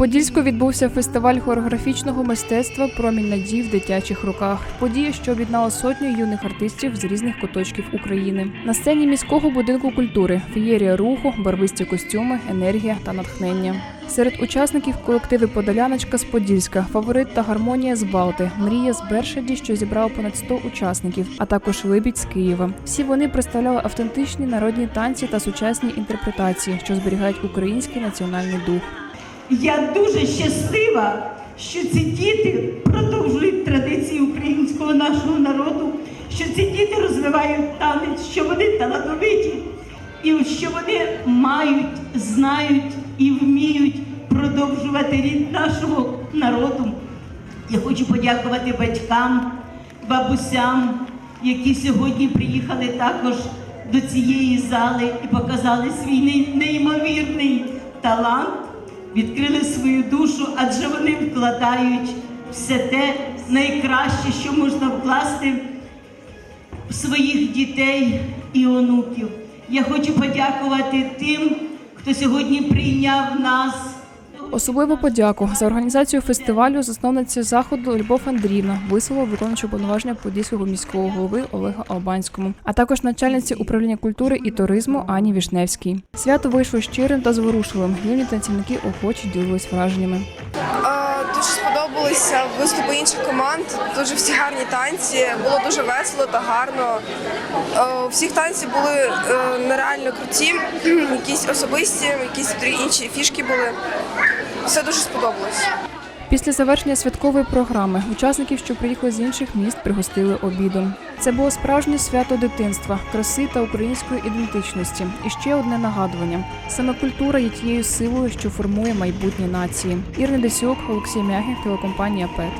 Подільську відбувся фестиваль хореографічного мистецтва Промінь надій в дитячих руках. Подія, що об'єднала сотню юних артистів з різних куточків України. На сцені міського будинку культури феєрія руху, барвисті костюми, енергія та натхнення. Серед учасників колективи Подоляночка з Подільська, фаворит та гармонія з Балти, мрія з Бершаді, що зібрав понад 100 учасників, а також Либідь з Києва. Всі вони представляли автентичні народні танці та сучасні інтерпретації, що зберігають український національний дух. Я дуже щаслива, що ці діти продовжують традиції українського нашого народу, що ці діти розвивають танець, що вони талановиті, і що вони мають, знають і вміють продовжувати рід нашого народу. Я хочу подякувати батькам, бабусям, які сьогодні приїхали також до цієї зали і показали свій неймовірний талант, відкрили свою душу, адже вони вкладають все те найкраще, що можна вкласти в своїх дітей і онуків. Я хочу подякувати тим, хто сьогодні прийняв нас. Особливу подяку за організацію фестивалю засновниця заходу Любов Андріївна висловила виконуючу повноваження подільського міського голови Олега Албанському, а також начальниці управління культури і туризму Ані Вішневській. Свято вийшло щирим та зворушливим. Юні танцівники охоче ділились враженнями. Дуже сподобалися виступи інших команд, дуже всі гарні танці. Було дуже весело та гарно. Е, всіх танці були е, нереально круті, якісь особисті, якісь інші фішки були. Все дуже сподобалось. Після завершення святкової програми учасників, що приїхали з інших міст, пригостили обідом. Це було справжнє свято дитинства, краси та української ідентичності. І ще одне нагадування: саме культура є тією силою, що формує майбутнє нації. Ірина Десюк, Олексій Мягін, телекомпанія ПЕТ.